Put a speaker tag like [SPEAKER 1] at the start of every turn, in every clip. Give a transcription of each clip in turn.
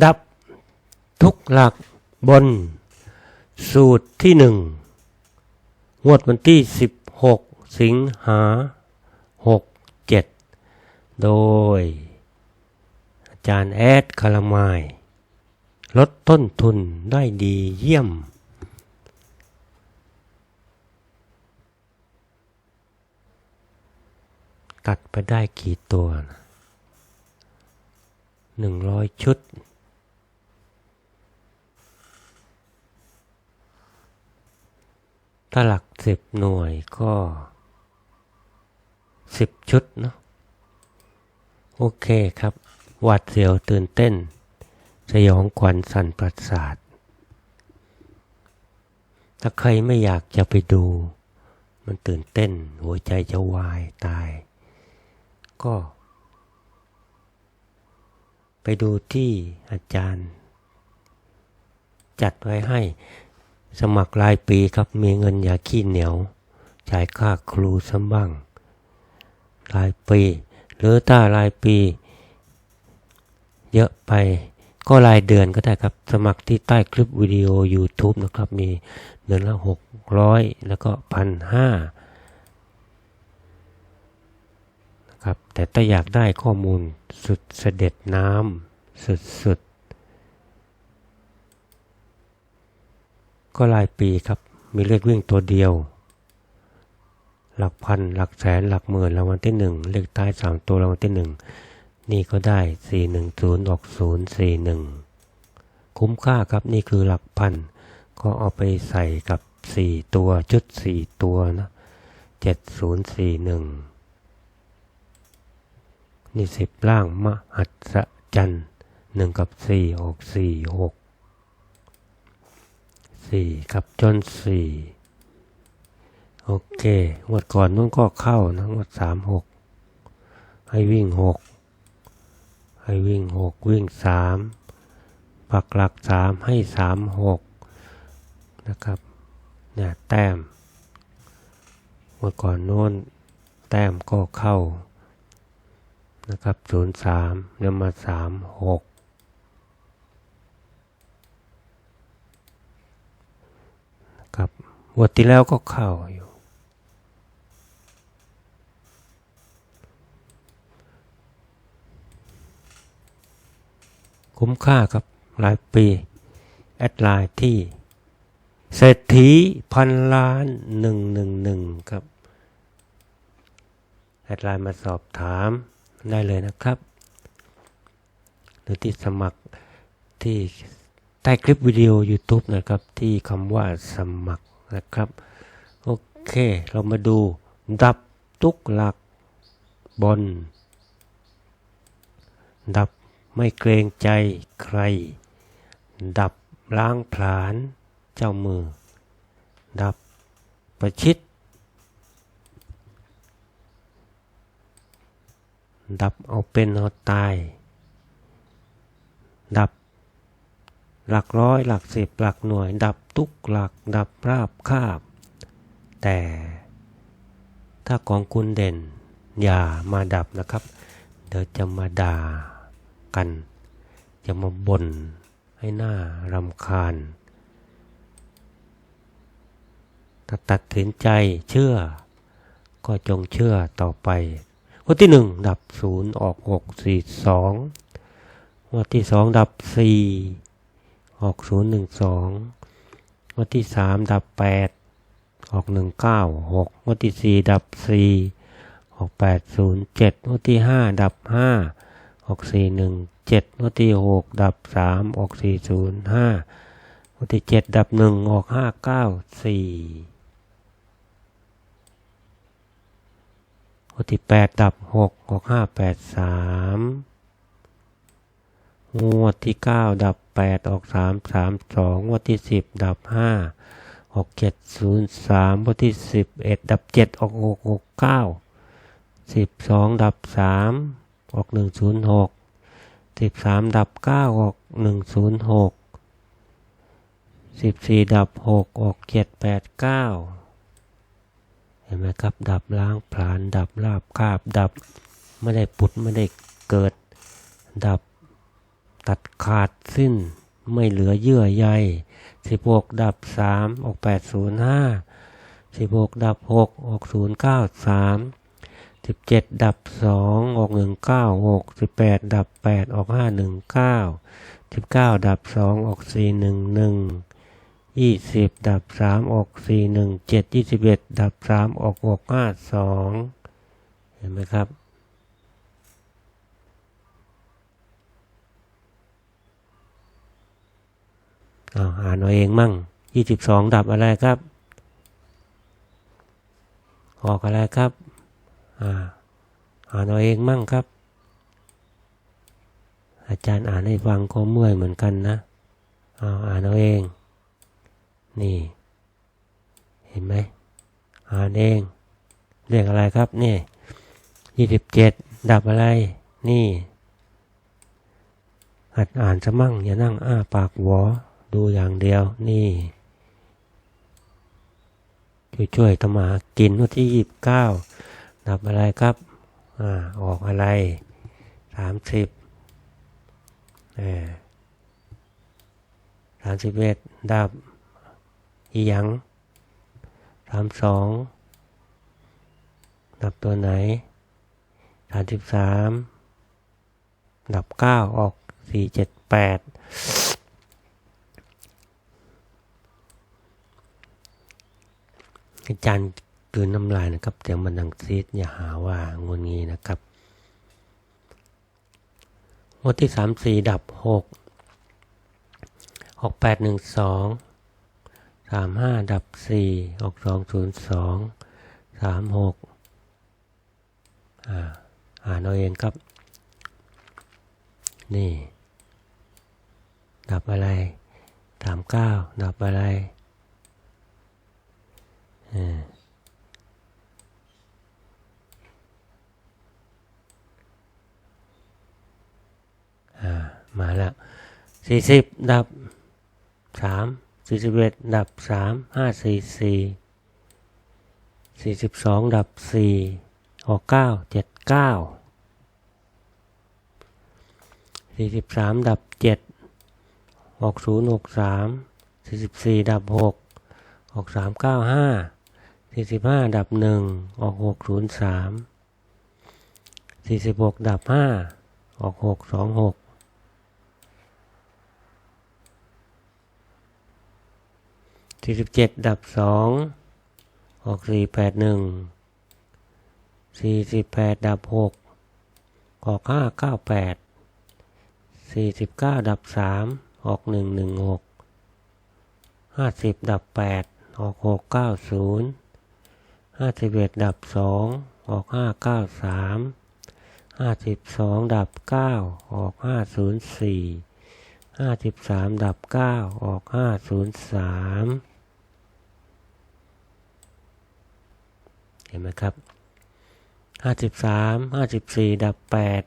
[SPEAKER 1] ดับทุกหลักบน สูตรที่หนึ่งงวดวันที่ 16 สิงหา 67 โดย อาจารย์แอดคารามาย ลดต้นทุนได้ดีเยี่ยม ตัดไปได้กี่ตัวนะหนึ่งร้อยชุด ถ้าหลักสิบหน่วยก็สิบชุดเนาะโอเคครับหวัดเสียวตื่นเต้น สยองขวัญสั่นประสาท ถ้าใครไม่อยากจะไปดู มันตื่นเต้น หัวใจจะวายตาย ก็ ไปดูที่อาจารย์ จัดไว้ให้ สมัครรายปีครับมีเงินอย่าขี้เหนียว จ่ายค่าครูซ้ำบ้าง รายปี หรือถ้ารายปี เยอะไปก็รายเดือนก็ได้ครับ สมัครที่ใต้คลิปวิดีโอ YouTube นะครับ มีเดือนละหกร้อยแล้วก็พันห้านะครับแต่ถ้าอยากได้ข้อมูลสุดเสด็จน้ำสุดๆ ก็รายปีครับ มีเลขวิ่งตัวเดียว หลักพัน หลักแสน หลักหมื่นรางวัลที่หนึ่งเลขท้ายสามตัวรางวัลที่หนึ่งนี่ก็ได้410ออก041คุ้มค่าครับนี่คือหลักพัน ก็เอาไปใส่กับ4ตัวชุด4ตัวนะ7041นี่10ล่างมหัศจรรย์1กับ4ออก4 6 4กับจน4โอเคงวดก่อนนู้นก็เข้านะงวด36ให้วิ่ง6ให้วิ่งหกวิ่งสามปักหลักสามให้สามหกนะครับเนี่ยแต้มเมื่อก่อนโน้นแต้มก็เข้านะครับศูนย์สามเนี่ยมาสามหก นะครับวันที่แล้วก็เข้าอยู่ คุ้มค่าครับรายปี แอดไลน์ที่ เศรษฐีพันล้านหนึ่งหนึ่งหนึ่งครับ แอดไลน์มาสอบถามได้เลยนะครับ หรือที่สมัครที่ ใต้คลิปวิดีโอ YouTube นะครับ ที่คำว่าสมัครนะครับ โอเคเรามาดูดับทุกหลักบนดับไม่เกรงใจใคร ดับล้างผลาญเจ้ามือ ดับประชิด ดับเอาเป็นเอาตาย ดับ หลักร้อยหลักสิบหลักหน่วย ดับทุกหลักดับราบคาบ แต่ ถ้าของคุณเด่น อย่ามาดับนะครับ เดี๋ยวจะมาด่ากัน จะมาบ่นให้หน้ารำคาญถ้าตัดสินใจเชื่อ ก็จงเชื่อต่อไปวันที่หนึ่งดับศูนย์ออกหกสี่สองวันที่สองดับสี่ ออกศูนย์หนึ่งสองวันที่สามดับแปดออกหนึ่งเก้าหกวันที่สี่ดับสี่ออกแปดศูนย์เจ็ดวันที่ห้าดับห้าออกสี่หนึ่งเจ็ดวันที่หกดับสามออกสี่ศูนย์ห้าวันที่เจ็ดดับหนึ่งออกห้าเก้าสี่วันที่แปดดับหกออกห้าแปดสาม งวดที่เก้าดับแปดออกสามสามสองวดที่สิบดับห้าออกเจ็ดศูนย์สามงวดที่สิบเอ็ดดับเจ็ดออกหกหกเก้าสิบสองดับสามออกหนึ่งศูนย์หกสิบสามดับเก้าออกหนึ่งศูนย์หกสิบสี่ดับหกออกเจ็ดแปดเก้าเห็นไหมครับ ดับล้างผลาญดับลาบคาบ ดับไม่ได้ปุดไม่ได้เกิด ดับ ตัดขาดสิ้น ไม่เหลือเยื่อใยสิบหกดับสามออกแปดศูนย์ห้าสิบหกดับหกออกศูนย์เก้าสามสิบเจ็ดดับสองออกหนึ่งเก้าหกสิบแปดดับแปดออกห้าหนึ่งเก้าสิบเก้าดับสองออกสี่หนึ่งหนึ่งยี่สิบดับสามออกสี่หนึ่งเจ็ดยี่สิบเอ็ดดับสามออกหกห้าสองเห็นไหมครับ อ่านเอาเองมั่งยี่สิบสองดับอะไรครับ ออกอะไรครับ อ่าอ่านเอาเองมั่งครับ อาจารย์อ่านให้ฟังก็เมื่อยเหมือนกันนะอาอ่านเอาเอง นี่ เห็นไหมอ่านเอง เรียกอะไรครับ นี่ยี่สิบเจ็ดดับอะไร นี่หัดอ่านจะมั่งอย่านั่งอ้าปากหวอ ดูอย่างเดียวนี่ช่วยๆทำมาหากินวันที่ยี่สิบเก้าดับอะไรครับอ่าออกอะไรสามสิบเออสามสิบเอ็ดดับอีหยังสามสองดับตัวไหนสามสิบสามดับเก้าออกสี่เจ็ดแปด อาจารย์กืนน้ำลายนะครับเดี๋ยวมันดังซีดอย่าหาว่างนงี้นะครับงวดที่สามสี่ดับหกหกแปดหนึ่งสองสามห้าดับสี่ออกสองศูนย์สองสามหกอ่าอ่านเอาเองครับ นี่ ดับอะไรสามเก้าดับอะไร มาแล้วสี่สิบดับสามสี่สิบเอ็ดดับสามห้าสี่สี่สี่สิบสองดับสี่ออกเก้าเจ็ดเก้าสี่สิบสามดับเจ็ดออกศูนย์หกสามสี่สิบสี่ดับหกออกสามเก้าห้า สี่สิบห้าดับหนึ่งออกหกศูนย์สามสี่สิบหกดับห้าออกหกสองหกสี่สิบเจ็ดดับสองออกสี่แปดหนึ่งสี่สิบแปดดับหกออกห้าเก้าแปดสี่สิบเก้าดับสามออกหนึ่งหนึ่งหกห้าสิบดับแปดออกหกเก้าศูนย์ ห้าสิบเอ็ดดับสองออกห้าเก้าสามห้าสิบสองดับเก้าออกห้าศูนย์สี่ห้าสิบสามดับเก้าออกห้าศูนย์สามเห็นไหมครับห้าสิบสามห้าสิบสี่ดับแปด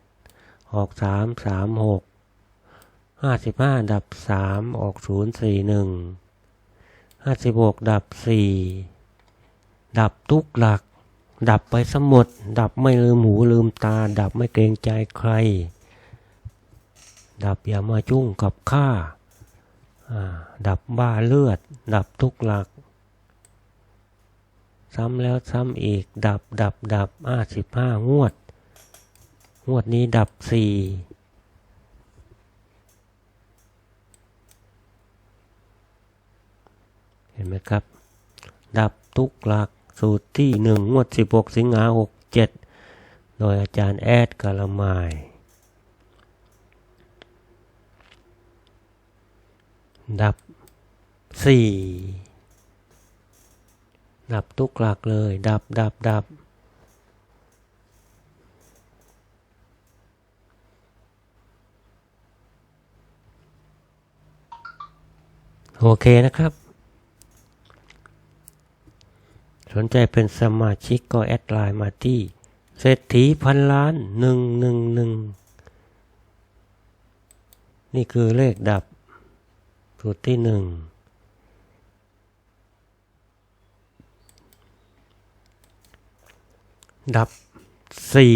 [SPEAKER 1] ออกสามสามหกห้าสิบห้าดับสามออกศูนย์สี่หนึ่งห้าสิบหกดับสี่ ดับทุกหลัก ดับไปสมด ดับไม่ลืมหูลืมตา ดับไม่เกรงใจใคร ดับอย่ามาจุ้งกับข้าดับบ้าเลือด ดับทุกหลัก ซ้ำแล้วซ้ำอีก ดับดับดับห้าสิบห้างวด งวดนี้ดับสี่เห็นไหมครับ ดับทุกหลัก สูตรที่หนึ่งงวดสิบหกสิงหาหกเจ็ดโดยอาจารย์แอดกาลมาย ดับสี่ดับทุกหลักเลย ดับดับดับโอเคนะครับ สนใจเป็นสมาชิกก็แอดไลน์มาที่ เศรษฐีพันล้านหนึ่งหนึ่งหนึ่งนี่คือเลขดับสูตรที่หนึ่งดับสี่